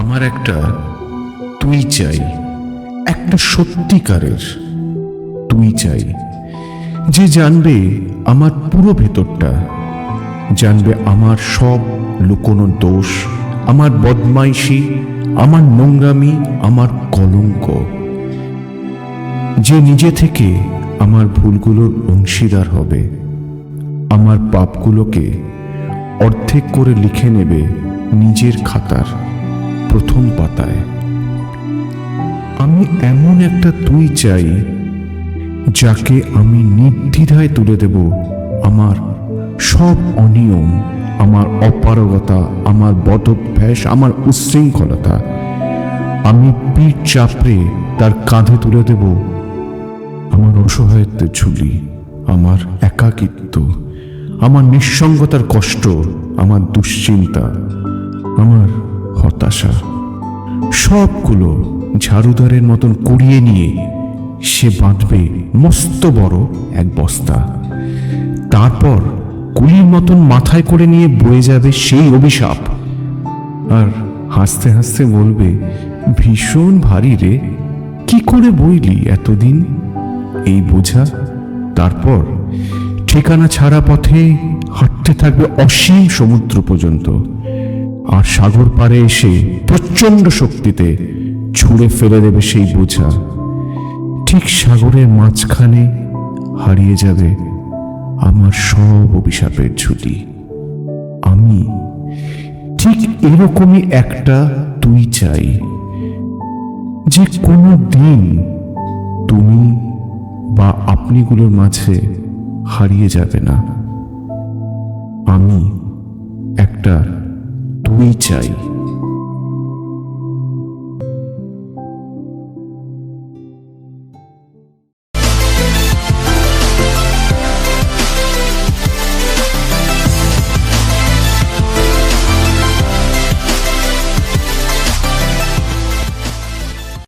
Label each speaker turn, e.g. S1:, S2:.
S1: আমার একটা তুই চাই, একটা সত্যিকারের তুই চাই, যে জানবে আমার পুরো ভেতরটা, জানবে আমার সব লুকোনো দোষ, আমার বদমাইশি, আমার নোংরামি, আমার কলঙ্ক। যে নিজে থেকে আমার ভুলগুলোর অংশীদার হবে, আমার পাপগুলোকে অর্ধেক করে লিখে নেবে নিজের খাতার। প্রথম পাতায়। আমি এমন একটা তুই চাই, যাকে আমি নির্দ্বিধায় তুলে দেব আমার সব অনিয়ম, আমার অপারগতা, আমার বদভ্যাস, আমার উচ্ছৃঙ্খলতা আমি পিঠ চাপড়ে তার কাঁধে তুলে দেব আমার অসহায়ত্বের ঝুলি, আমার একাকিত্ব, আমার নিঃসঙ্গতার কষ্ট, আমার দুশ্চিন্তা, আমার হতাশা। সবগুলো ঝাড়ুদারের মতন কুড়িয়ে নিয়ে সে বাঁধবে মস্ত বড় এক বস্তা। তারপর কুলির মতন মাথায় করে নিয়ে বয়ে যাবে সেই অভিশাপ। আর হাসতে হাসতে বলবে, ভীষণ ভারী রে, কি করে বইলি এতদিন? এই বোঝা। তারপর ঠিকানা ছাড়া পথে হাঁটতে থাকবে অসীম সমুদ্র পর্যন্ত। আর সাগর পাড়ে এসে প্রচণ্ড শক্তিতে ছুঁড়ে ফেলে দেবে সেই বোঝা। ঠিক সাগরের মাঝখানে হারিয়ে যাবে আমার সব অভিশাপের ঝুলি। আমি ঠিক এরকমই একটা তুই চাই, যে কোনো দিন তুমি বা আপনিগুলোর মাঝে হারিয়ে যাবে না। আমি একটা তুই চাই